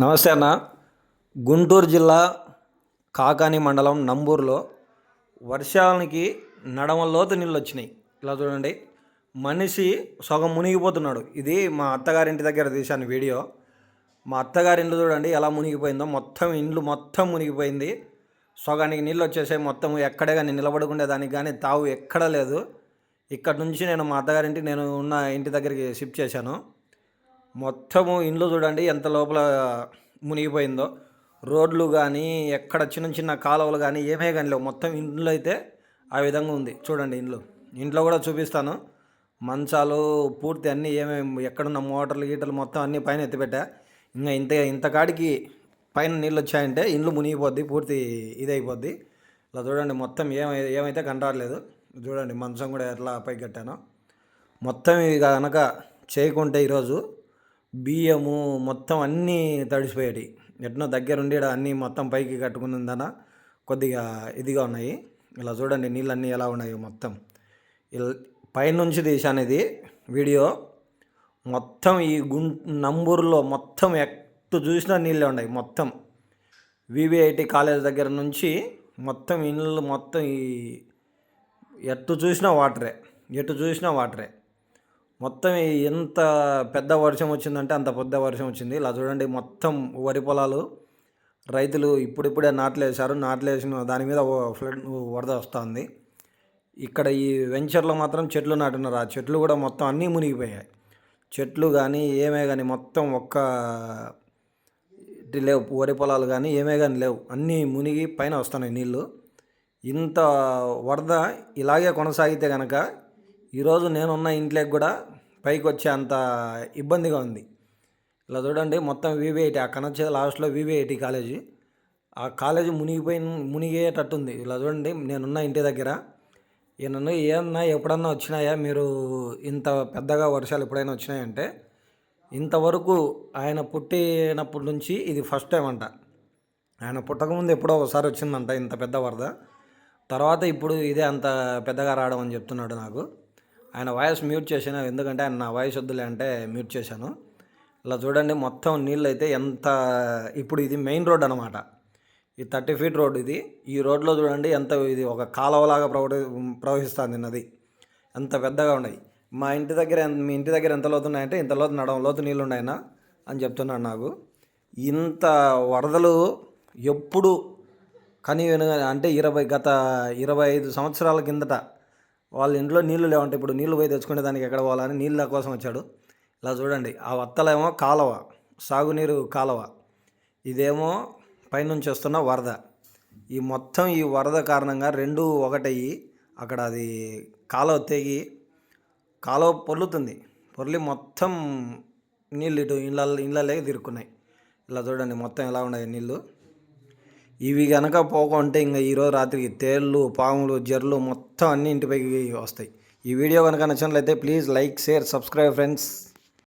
నమస్తే అన్న. గుంటూరు జిల్లా కాకాని మండలం నంబూరులో వర్షానికి నడమ లోతు నీళ్ళు వచ్చినాయి. ఇలా చూడండి. మనిషి సగం మునిగిపోతున్నాడు. ఇది మా అత్తగారింటి దగ్గర తీశాను వీడియో. మా అత్తగారి ఇల్లు చూడండి ఎలా మునిగిపోయిందో. మొత్తం ఇండ్లు మొత్తం మునిగిపోయింది. సగానికి నీళ్ళు వచ్చేసాయి. మొత్తం ఎక్కడే కానీ నిలబడుకునే దానికి కానీ తావు ఎక్కడ లేదు. ఇక్కడ నుంచి నేను మా అత్తగారింటి నేను ఉన్న ఇంటి దగ్గరికి షిఫ్ట్ చేశాను. మొత్తము ఇండ్లు చూడండి ఎంత లోపల మునిగిపోయిందో. రోడ్లు కానీ ఎక్కడ చిన్న చిన్న కాలువలు కానీ ఏమే కానీ లేవు. మొత్తం ఇండ్లు అయితే ఆ విధంగా ఉంది. చూడండి ఇండ్లు. ఇంట్లో కూడా చూపిస్తాను. మంచాలు పూర్తి అన్నీ ఏమేమి ఎక్కడున్న మోటార్లు గీటర్లు మొత్తం అన్నీ పైన ఎత్తిపెట్టా. ఇంకా ఇంత ఇంతకాడికి పైన నీళ్ళు వచ్చాయంటే ఇండ్లు మునిగిపోద్ది పూర్తి ఇది అయిపోద్ది ఇలా చూడండి మొత్తం ఏమై ఏమైతే కంటారలేదు చూడండి మంచం కూడా ఎట్లా పైకి కట్టానో. మొత్తం ఇవి కనుక చేయకుంటే ఈరోజు బియ్యము మొత్తం అన్నీ తడిసిపోయాయి ఎట్నో దగ్గరుండి అన్నీ మొత్తం పైకి కట్టుకున్నదన కొద్దిగా ఇదిగా ఉన్నాయి. ఇలా చూడండి నీళ్ళన్నీ ఎలా ఉన్నాయో మొత్తం. ఇలా పైనుంచి తీశాను ఇది వీడియో. మొత్తం ఈ గుం నంబూరులో మొత్తం ఎట్టు చూసినా నీళ్ళే ఉన్నాయి మొత్తం. వివిఐటి కాలేజ్ దగ్గర నుంచి మొత్తం ఇళ్ళు మొత్తం ఈ ఎట్టు చూసినా వాటరే. ఎటు చూసినా వాటరే. మొత్తం ఎంత పెద్ద వర్షం వచ్చిందంటే అంత పెద్ద వర్షం వచ్చింది. ఇలా చూడండి మొత్తం వరి పొలాలు రైతులు ఇప్పుడిప్పుడే నాట్లేసారు నాట్లేసిన దాని మీద ఓ ఫ్లడ్ వరద వస్తుంది. ఇక్కడ ఈ వెంచర్లో మాత్రం చెట్లు నాటున్నారు ఆ చెట్లు కూడా మొత్తం అన్నీ మునిగిపోయాయి. చెట్లు కానీ ఏమే కానీ మొత్తం ఒక్క లేవు. వరి పొలాలు కానీ ఏమే కానీ లేవు. అన్నీ మునిగి పైన వస్తున్నాయి నీళ్ళు ఇంత వరద ఇలాగే కొనసాగితే కనుక ఈరోజు నేనున్న ఇంట్లోకి కూడా పైకి వచ్చే అంత ఇబ్బందిగా ఉంది. ఇలా చూడండి మొత్తం వివిఐటి అక్కడ వచ్చే లాస్ట్లో వివిఐటి కాలేజీ. ఆ కాలేజీ మునిగిపోయి మునిగేటట్టుంది. ఇలా చూడండి నేనున్న ఇంటి దగ్గర. ఈయన ఏమన్నా ఎప్పుడన్నా వచ్చినాయా? మీరు ఇంత పెద్దగా వర్షాలు ఎప్పుడైనా వచ్చినాయంటే ఇంతవరకు ఆయన పుట్టినప్పటి నుంచి ఇది ఫస్ట్ టైం అంట. ఆయన పుట్టకముందు ఎప్పుడో ఒకసారి వచ్చిందంట ఇంత పెద్ద వరద. తర్వాత ఇప్పుడు ఇదే అంత పెద్దగా రావడం అని చెప్తున్నాడు నాకు. ఆయన వాయిస్ మ్యూట్ చేశాను ఎందుకంటే ఆయన నా వాయిస్ వద్దులే అంటే మ్యూట్ చేశాను. ఇలా చూడండి మొత్తం నీళ్ళు అయితే ఎంత ఇప్పుడు ఇది మెయిన్ రోడ్ అనమాట ఈ థర్టీ ఫీట్ రోడ్ ఇది. ఈ రోడ్లో చూడండి ఎంత ఇది ఒక కాలువలాగా ప్రవహి ప్రవహిస్తుంది నది. ఎంత పెద్దగా ఉన్నాయి. మా ఇంటి దగ్గర ఎంత- మీ ఇంటి దగ్గర ఎంత లోతున్నాయంటే ఇంత లోతు నడవ లోతు నీళ్ళు అని చెప్తున్నాడు నాకు. ఇంత వరదలు ఎప్పుడు కని అంటే ఇరవై గత ఇరవై ఐదు సంవత్సరాల కిందట వాళ్ళ ఇంట్లో నీళ్ళు లేవంటే ఇప్పుడు నీళ్ళు పోయి తెచ్చుకునే దానికి ఎక్కడ పోవాలని నీళ్ళ కోసం వచ్చాడు. ఇలా చూడండి ఆ వత్తలేమో కాలువ సాగునీరు కాలువ. ఇదేమో పైనుంచి వస్తున్న వరద. ఈ మొత్తం ఈ వరద కారణంగా రెండు ఒకటయ్యి అక్కడ అది కాలువ తెగి కాలువ పొర్లుతుంది. పొర్లి మొత్తం నీళ్ళు ఇటు ఇళ్ళ ఇళ్ళలోకి తిరుక్కున్నాయి. ఇలా చూడండి మొత్తం ఎలా ఉన్నాయి నీళ్ళు ఇవి గనక పోకుంటే ఇంకా ఈరోజు రాత్రికి తేళ్ళు పాములు జర్లు మొత్తం అన్ని ఇంటిపైకి వస్తాయి. ఈ వీడియో కనుక నచ్చినట్లయితే please like share subscribe friends.